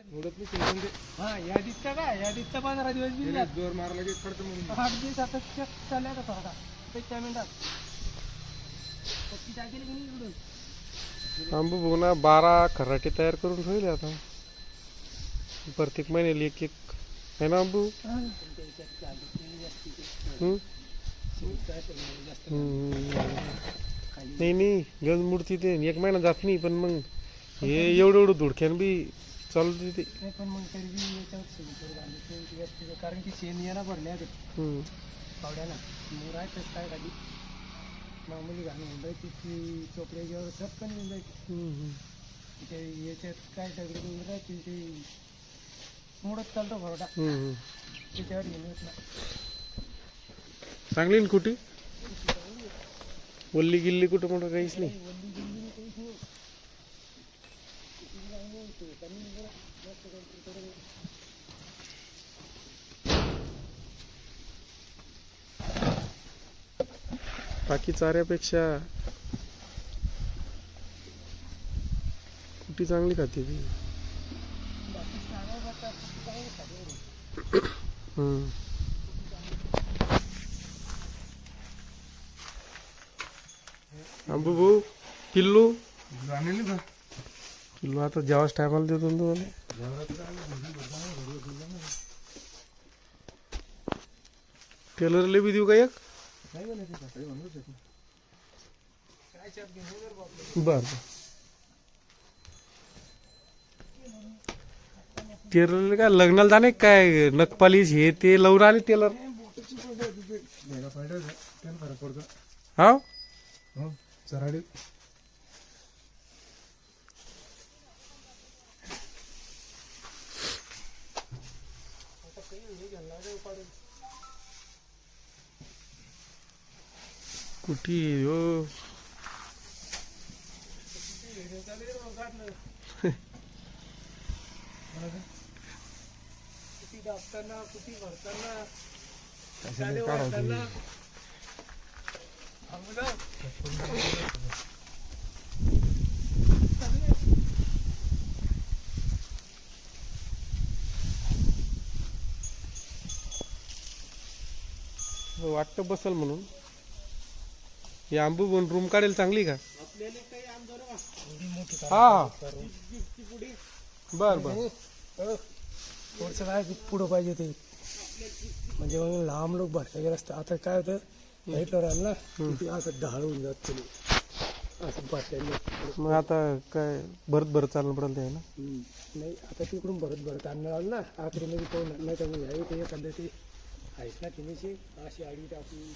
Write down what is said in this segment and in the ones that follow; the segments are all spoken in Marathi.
उडत नाही. हा पंधरा दिवस जोर मारला की पडतं मग आठ दिवस आता चेक चालल्या का थोडा त्याच्या मिनिटात. पत्ती टाकेल की नाही इकडून आंबू बघ बारा खराटे तयार करून ठेवले आता. प्रत्येक महिन्याला एक एक. आहे ना आंबू नाही नाही. गंज मूर्ती ते. एक महिना जात नाही पण मग हे एवढं एवढं धुडक्यान बी चालू ते नाही पण मग तरी बी याच्यावर सिंचर घालून ते जास्ती कारण की शेण याला भरल्या ते हम्म. पावड्याला. मोर आहे काय खाली. मामूली घालून होऊन जायची ती चोपड्याच्यावर चटकन येऊन जायची. हम्म. ते याच्यात काय दगडी वगैरे राहतील ते मोडत चालतो भरडा हम्म. त्याच्यावर घेऊन येत चांगली ना कुठे वल्ली गिल्ली कुठं कुठं काहीच नाही. बाकी चाऱ्यापेक्षा कुठे चांगली खाते ती? आंबू भाऊ किल्लू? किल्लू आता जेव्हाच टायमाला देतो ना तुम्हाला. टेलरले बी देऊ का एक? येतो. बर. टेलरला काय लग्नाला जाणे काय? नखपालीस हे ते लवकर आले टेलर हा हो चराडी कुठे हो? कुठे कुठे भरताना वाटतं बसल म्हणून. हे आंबू बन रूम काढेल चांगली का? हा. हा बर बर. थोडस काय पुढं पाहिजे ते. म्हणजे मग लांब लोक भरता गेलं असतं. आता काय होतं लाईटवर आलं ना किती असं ढाळ होऊन जात तुम्ही असं भरल्याने मग आता काय भरत भरत चालणं पडेल ते ना? नाही आता तिकडून भरत भरत आणणार आलं ना आखरीमध्ये पाहून नाही तर मग ह्यावेळी ते एखादं ते आहेत ना तिनेची अशी आडी टाकून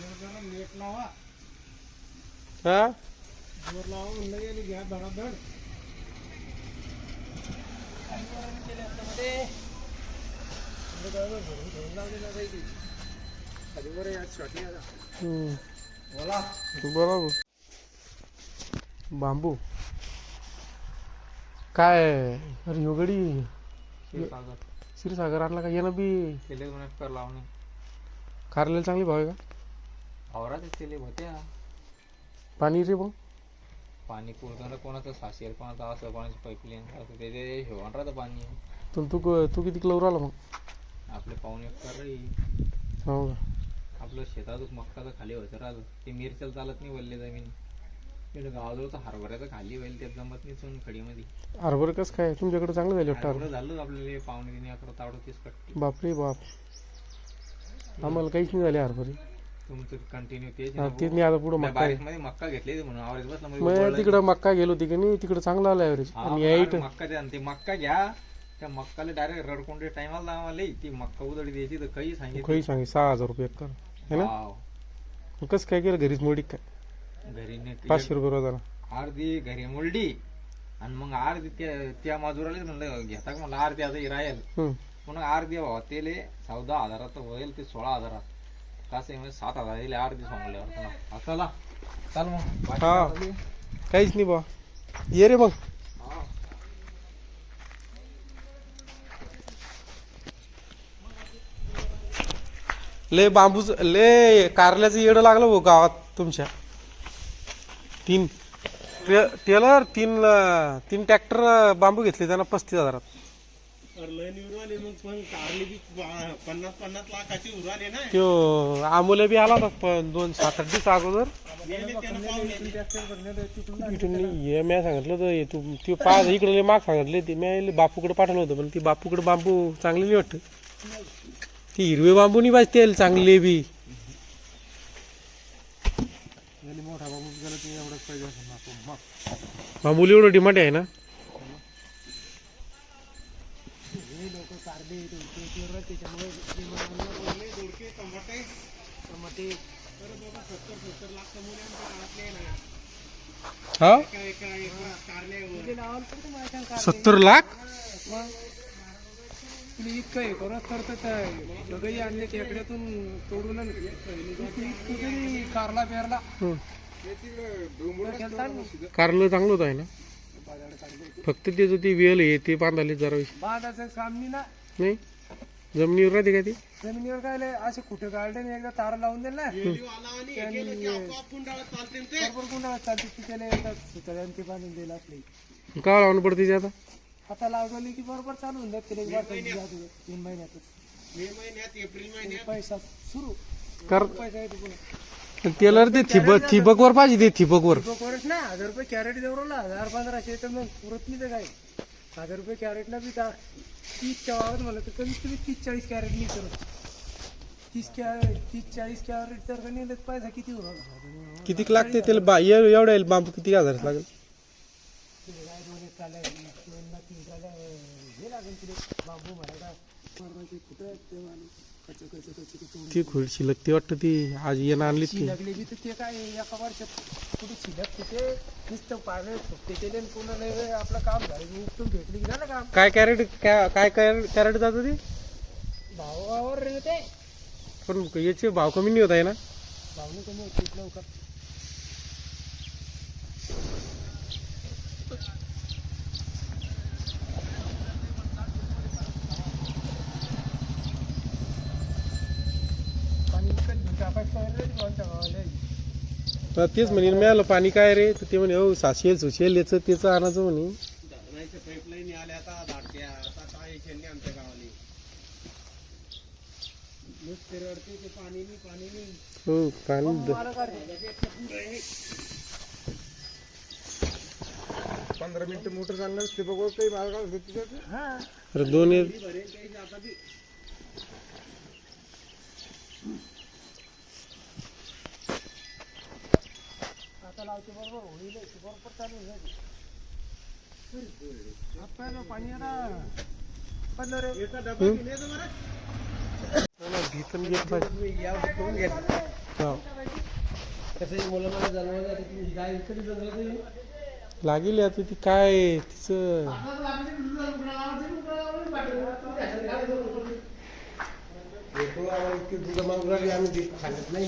नेट लावा. हा? जोर लावा म्हणलं गेली घ्या धडाधड हम्म. बोला. भाऊ. बांबू. काय अरे योगडी क्षीरसागर आणला का? येणं बी. कर लावणे कारलेला चांगली भाव आहे का? आवरातच केले होते पाणी रे मग पाणी पुरताना कोणाचं सासेल कोणाचं असं कोणाचं पाईपलाईन असं त्याचे हिवाण राहतं पाणी. पण तू क- तू किती किलो राहिला मग? आपले पाहुणे कर रे. हो का? आपलं शेतातच मक्काचं खाली व्हायचं राहतं ते मिरच्याला चालत नाही वल्ले जमीन. तिकडे गावाजवळचं हरभऱ्याचं खाली होईल त्यात जमत नाही चून खडीमध्ये. हरभर कसं काय? तुमच्याकडे चांगलं झालं वाटतं हरभरं झालं आपल्याला पाहुणे तिने अकरा तावडं तीस कट्टी. बापरे बाप. आम्हाला काहीच नाही झाले हरभरे. तुमचं कंटिन्यू तेच हा, तेच नाही आता पुढं मक्का. बारीकमध्ये मक्का घेतली म्हणून आवरेज बसला मध्ये मग उघडलं. तिकडं मक्का गेलो होती की नाही तिकडं चांगला आला ॲव्हरेज हा, आणि याईट मक्का द्या आणि ते मक्का घ्या. त्या मक्काला डायरेक्ट रडकोंडे टायमाला आम्हाला ती मक्का उदळी द्यायची तर काही सांगितलं. काही सांगे सहा हजार रुपये एकर है ना? वाव. मग कसं काय केलं? घरीच मोडी काय? घरी ने- पाचशे रुपये रोजाना अर्धी घरी मोडली आणि मग अर्धी त्या त्या मजुराला म्हणलं घेता का म्हणलं अर्धी आता ही राहील हम्म. म्हणून अर्धी भावा तेले चौदा हजारात होईल ते सोळा हजारात. म्हणजे सात हजार दिले चाल. मग. हा. काहीच नाही बा ये रे मग. ले बांबूच ले कारल्याचं येडं लागलं भाऊ गावात तुमच्या. तीन. टेलर तीन तीन ट्रॅक्टर बांबू घेतले त्यांना पस्तीस हजारात. पन्नास पन्नास लाखाची उराले ना. त्यो आमोले बी आला होता प- दोन सात आठ दिवस अगोदर. इथून ये मी सांगितलं होतं हे तू ते पाच इकडे लय माग सांगितले ते. मी बापूकडे पाठवलं होतं पण ती बापूकडे बांबू चांगले नाही वाटत. ती हिरवे बांबू नाही पाहिजे तेल चांगले बी. मोठा बाबू गेला ते एवढंच पाहिजे असं आपण बांबूला एवढं डिमांड आहे ना. हा? सत्तर लाख? तुम्ही इतकं हे करत तर आणले खेकड्यातून तोडून तरी कारला पेरला हं. कारलं चांगलं होतं आहे ना? फक्त त्याचं ते वेल आहे ते बांधाले जरा बांधाचं काम नाही ना. नाही? जमिनीवर राहते का ते? जमिनीवर काय लय असे कुठे गार्डन एकदा तार लावून दिल ना. चालते ती. त्याला एकदा सुतळ्यानं ते बांधून दिलं असले का लावणं पडते ते आता? आता लावली की बरोबर चालू होऊन जात एक तीन महिन्यातच. मे महिन्यात एप्रिल महिन्यात. पैसा सुरू. कर. पैसा येतो पुन्हा टेलर ते थिबक थिबकवर पाहिजे ते थिबकवर कोरच ना हजार रुपये कॅरेट देऊ राहिला हजार पंधराशे तर मग पुरत नाही ते काय? हजार रुपये कॅरेटला बी ता तीस वावरत म्हणलं तर कमीत कमी तीस चाळीस कॅरेट करत तीस कॅरेट तीस चाळीस कॅरेट तर का नेलं तर पैसा किती होणार? किती लागते त्याला? बा एव- एवढ्या येईल बांबू किती हजार लागेल? हे बांबू म्हणायला कुठं ते माणूस कच कच कच कच ती खुड शिलक ती वाटतं ती. आज येणं आणली ती. शिलकले बी तर ते काय एका वर्षात कुठे शिलक तिथे नुसतं पाणी फुकते केले पुन्हा नाही रे आपलं काम झालं. उपटून भेटली झालं काम? काय कॅरेट काय काय कॅरेट जातं ते? भावावर रे ते पण याचे भाव कमी नाही होत आहे ना? भावने कमी होते लवकर तेच म्हणे मिळालं पाणी काय रे? तर ते म्हणे हो साशेल सुशेल याचं त्याचं आणायचं म्हणे. पाईपलाईन आल्या आता धाडत्या आता काय यांनी आमच्या गावाने नुसते रडते ते पाणी नाही पाणी नाही. हो पाणी द- मला काय पंधरा मिनिटं मोटर चालणार ते बघू काही मार्गावर. हा. अरे दोन एक भरेल काही आता ते लावते बरोबर होईल बरोबर चालेल आपल्याला पाणी आता पडलं घेऊन घेत या कसं मुलं मला जन्माला ती गाय कधी जन्माला लागेल आता ती काय तिचं आम्ही ते नाही